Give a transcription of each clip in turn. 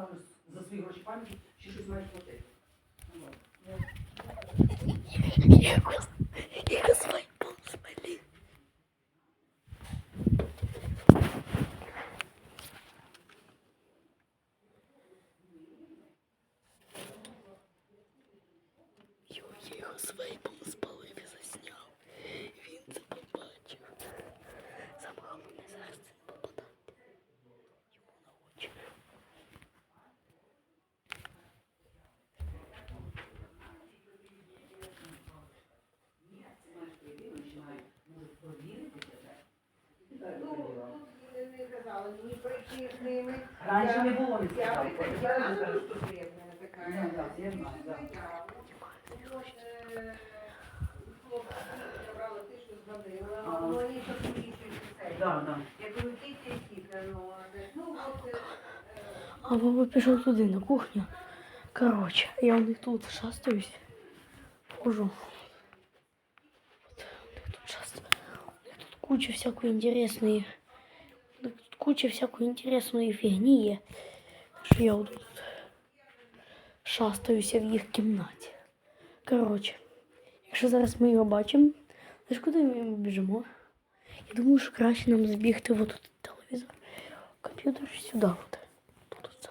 ставлю за свої гроші пам'яті, ще щось мають платити. Ну, з ними. Раніше не було Я потрібна така. Ну, я. От, е, забрали ти, що зводила, Ага. ну. Я думаю, ну, ну, от, е, А Вова пішов туди на кухню. Коротше, я у них тут шастаюсь. Хожу. От, у них тут шастаю. У них тут куча всякої інтересної. Тут куча всякої інтересної фігні є. Що я тут шастаюся в їх кімнаті. Коротше, якщо зараз ми його бачимо, то ж куди ми біжимо? Я думаю, що краще нам збігти в отут телевізор. Комп'ютер сюди. От. Тут, от.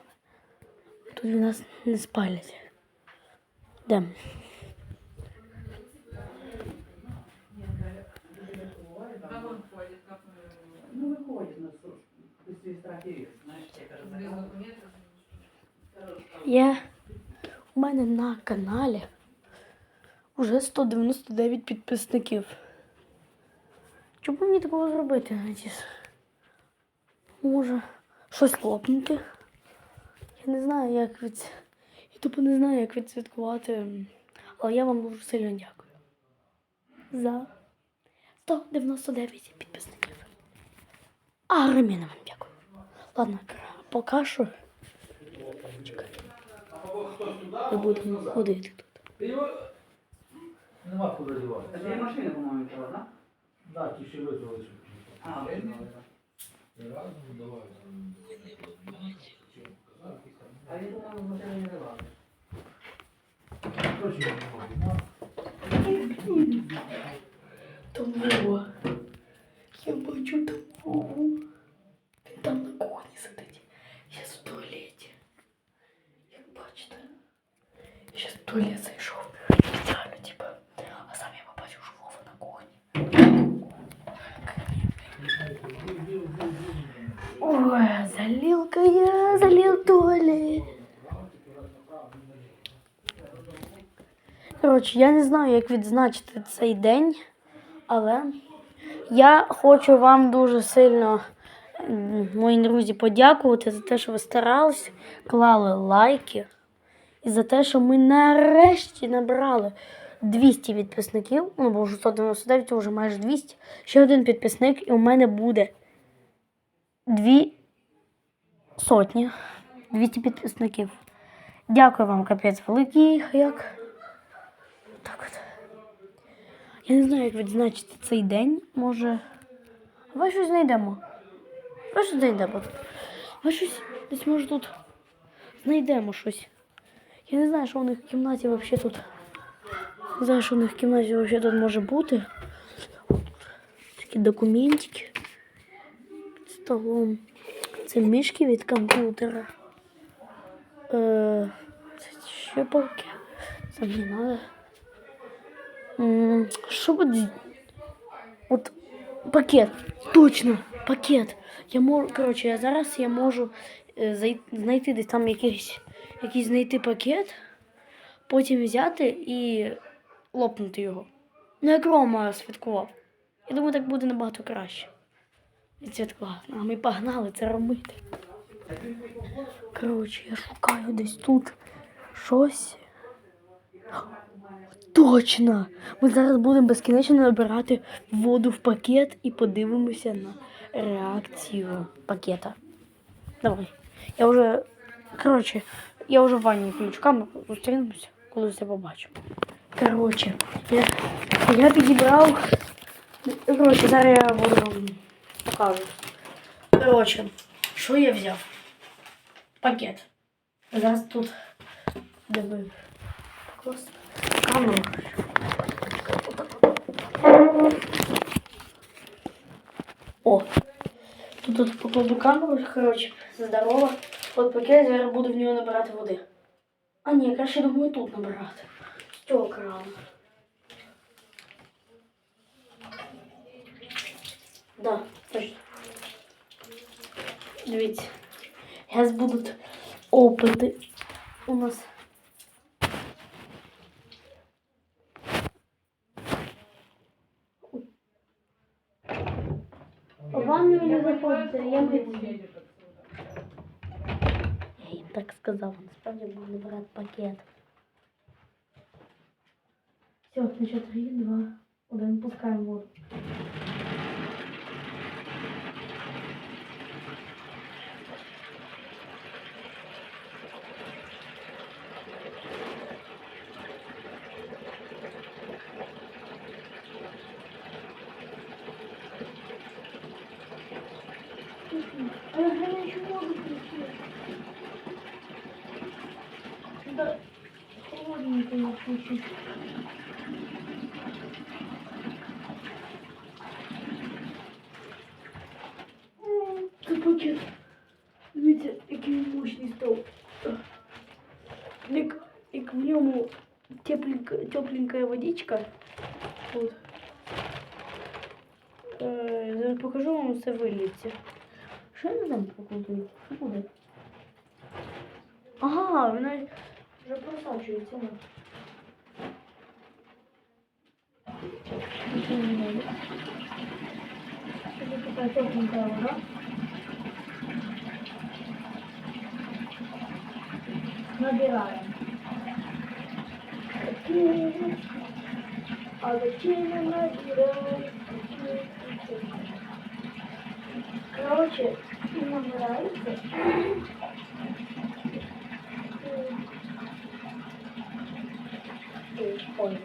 Тут він нас не спалять. Де? Ну, виходить на суш. Ти страхи, знаєш, я у мене на каналі вже 199 підписників. Чому мені такого зробити, Натіс? Може, щось лопнути? Я не знаю, як від... Я тупо не знаю, як відсвяткувати. Але я вам дуже сильно дякую. За 199 підписників. А Реміна вам дякую. Ладно, поки що. Ми будемо ходити тут. Нема куди дівати. Це машина, по-моєму, була, так? Да, ті ще визвали. А, ви знали, так. А він, по-моєму, в не давали. Короче, Там Вова. Я бачу там Вову. Він там на кухні сидить. Я в туалеті. Як бачите. Я ще в туалет зайшов. Спеціально, типа. А сам я побачив, що Вова на кухні. Ой, залилка я, залил туалет. Коротше, я не знаю, як відзначити цей день, але я хочу вам дуже сильно, мої друзі, подякувати за те, що ви старались, клали лайки. І за те, що ми нарешті набрали 200 підписників. Ну, бо вже 199, вже майже 200. Ще один підписник, і у мене буде дві сотні. 200 підписників. Дякую вам, капець великий. Як? Так от. Я не знаю, як відзначити цей день. Може. Давай щось знайдемо. Давай щось знайдемо. Давай щось десь може тут знайдемо щось. Я не знаю, що у них в кімнаті взагалі тут. Не знаю, що у них в кімнаті взагалі тут може бути. Такі документики. Столом. Це мішки від комп'ютера. Е, це щепалки. Це надо. М, Що буде? От пакет. Точно, пакет. Я можу, коротше, я зараз я можу е, знайти десь там якийсь, якийсь знайти пакет, потім взяти і лопнути його. Ну, як Рома святкував. Я думаю, так буде набагато краще. Відсвяткувати. А ми погнали це робити. Коротше, я шукаю десь тут щось. Точно! Ми зараз будемо безкінечно набирати воду в пакет і подивимося на реакцію пакета. Давай. Я вже. Коротше, я вже в ванні включу камеру, зустрінемося, коли все побачу. Коротше, я, я підібрав. Коротше, зараз я вам покажу. Коротше, що я взяв? Пакет. Зараз тут диви. Камеру. О, тут, тут покладу камеру, коротше, здорово. От пакет, зараз буду в нього набирати води. А ні, краще думаю тут набирати. Цього крану. Да. Дивіться. Зараз будуть опити у нас. В ванную не Я заходите, понимаю, я что он мыться. уедет отсюда. Я їм так сказала, насправді буду брати пакет. Все, на счет 3, 2, 1, пускаємо воду. М, Це пакет. Дивіться, який він мощний став. Як, як в ньому тепленька, тепленькая водичка. От. Е, зараз покажу вам все виліться. Що я не знаю покладу? Що буде? Ага, вона вже просачується. ну. Нічого не буде. Це така тепленька вода. Набираємо. Такі. А зачем набираем? Короче, набирается. Ой, Ой.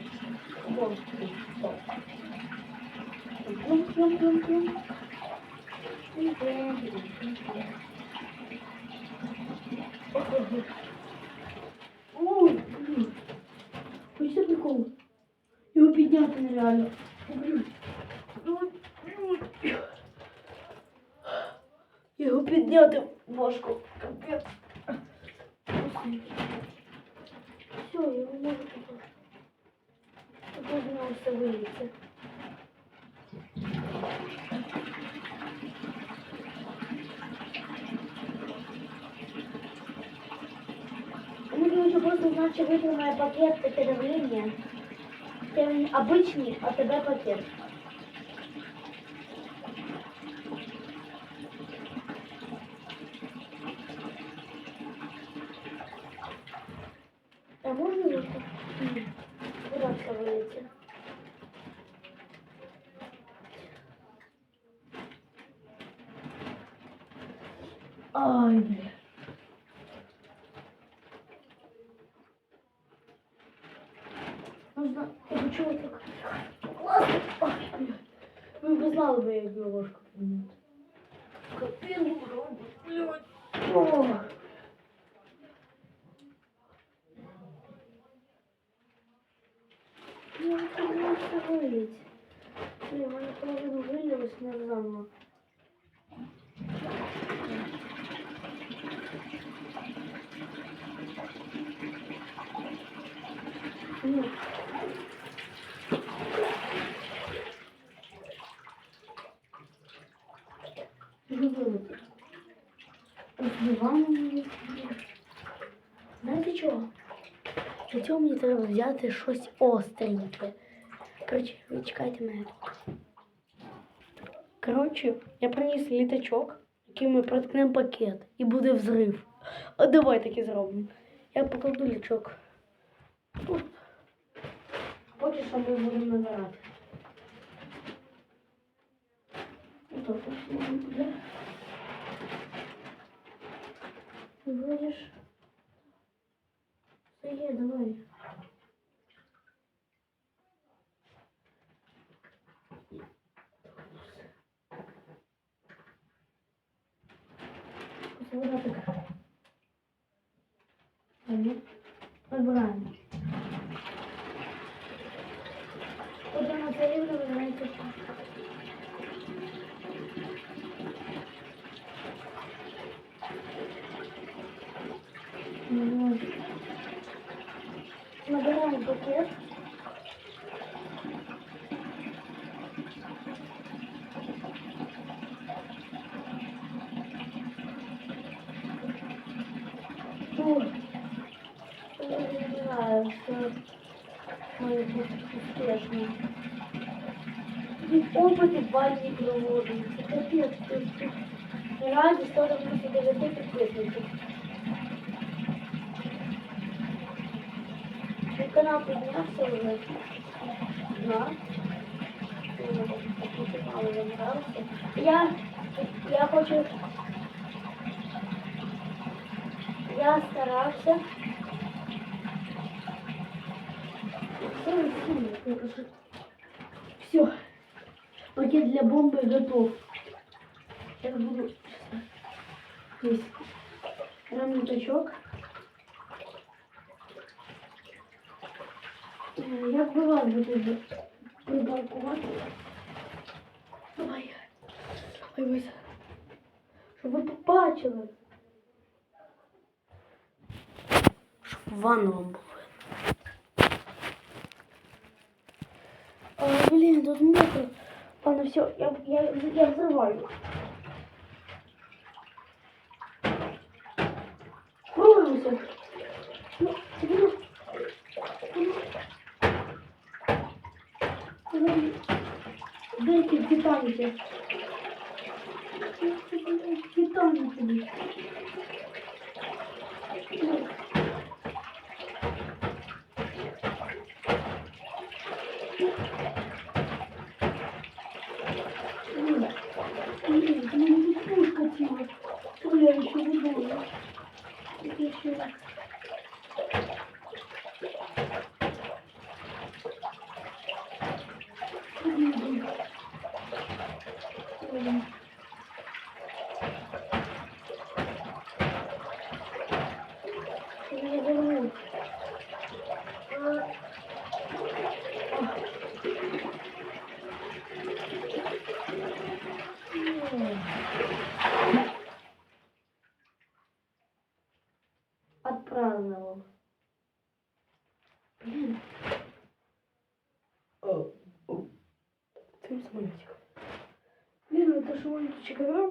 Ось це прикол. Його підняти нереально. Його підняти важко. Капець. Все, не можу тут. Мне нужно просто знать, что пакет это давление. Це обычный, обичний, а тебе пакет. Знали би, як я ложку підняти. Капець, блядь. О. Ну, це не все вилить. Блін, мене половину вилилось не заново. Ні. Знаєте чого? Для цього мені треба взяти щось остреньке. Коротше, ви чекайте мене. Коротше, я приніс літачок, який ми проткнемо пакет, і буде взрив. А давай таки зробимо. Я покладу. Тут. Поки що ми будемо набирати. Отак ось воно буде. Вводиш. Давай. Вода така. Ага. Набираємо. От вона все рівно вибирається. Ну, Набираем пакет. Ой, я не знаю, что мы тут успешно. Тут опити два дні проводимо. Це капець. тут- тут Наразі 199 підписників. Канал піднявся вже. Да. Мало забрався. Я, я хочу. Я старався. Все. Пакет для бомбы готов. Сейчас буду... Здесь рамничок. Е, Як би вас буде припаркувати? Давай. Ой, ось. Щоб ви побачили. Щоб ванну вам було. А, блин, тут мокро. Ладно, все, я, я, я взрываю. olmayacak. Gitti olmayacak.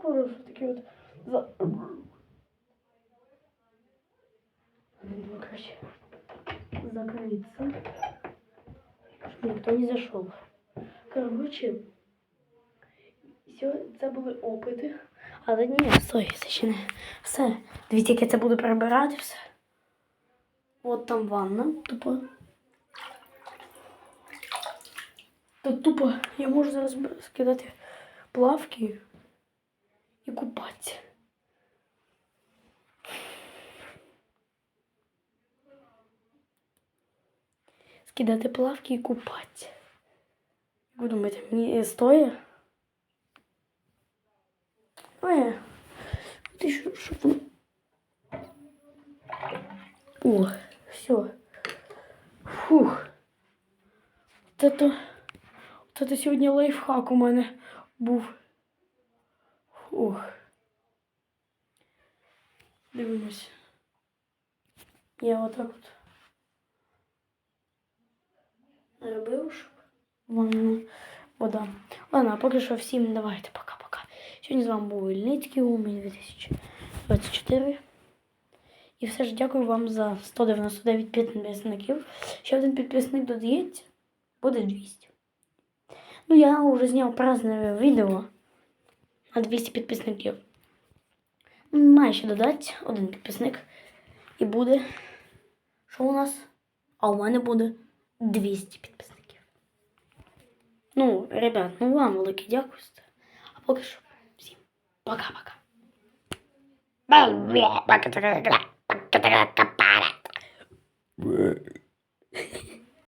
просто такие вот. За... Надо было, короче, закрыться. Чтобы никто не зашел. Короче, все, це були опити. Але ні, стой, це ще не все. Дивіться, як я це буду прибирати все. От там ванна, тупо. Тут тупо я можу зараз б- скидати плавки і купатися. Скидати плавки і купатися. Як ви думаєте, мені стоїть? Ой, ти що, щоб. О, все. Фух. От это, от это сьогодні лайфхак у мене був. Фух. Дивимось. Я отак от робив, щоб ванну вода. Ладно, поки що всім давайте пока-пока. Сьогодні з вами був Ільницький Умінь 2024. І все ж дякую вам за 199 підписників. Ще один підписник додається, буде 200. Ну, я вже зняв праздне відео на 200 підписників. Має ще додати один підписник. І буде. Що у нас? А у мене буде 200 підписників. Ну, ребят, ну вам велике дякую. А поки що всім пока-пока. Пока-пока.